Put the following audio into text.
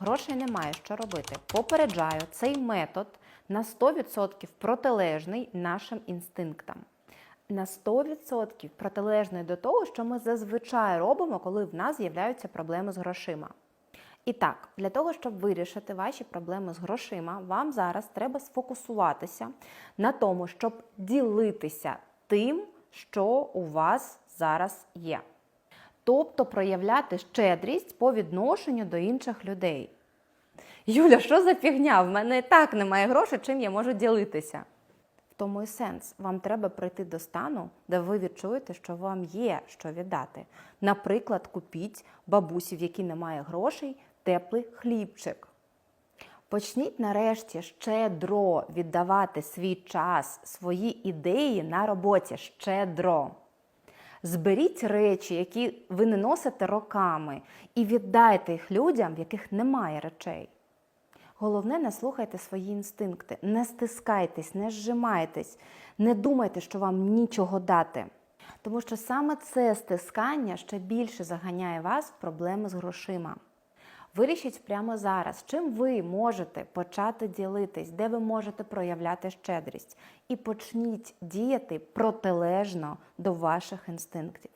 Грошей немає, що робити. Попереджаю, цей метод на 100% протилежний нашим інстинктам. На 100% протилежний до того, що ми зазвичай робимо, коли в нас з'являються проблеми з грошима. І так, для того, щоб вирішити ваші проблеми з грошима, вам зараз треба сфокусуватися на тому, щоб ділитися тим, що у вас зараз є. Тобто проявляти щедрість по відношенню до інших людей. Юля, що за фігня? В мене і так немає грошей, чим я можу ділитися. В тому і сенс. Вам треба прийти до стану, де ви відчуєте, що вам є що віддати. Наприклад, купіть бабусі, в якій немає грошей, теплий хлібчик. Почніть нарешті щедро віддавати свій час, свої ідеї на роботі щедро. Зберіть речі, які ви не носите роками, і віддайте їх людям, в яких немає речей. Головне, не слухайте свої інстинкти, не стискайтесь, не зжимайтесь, не думайте, що вам нічого дати. Тому що саме це стискання ще більше заганяє вас в проблеми з грошима. Вирішіть прямо зараз, чим ви можете почати ділитись, де ви можете проявляти щедрість, і почніть діяти протилежно до ваших інстинктів.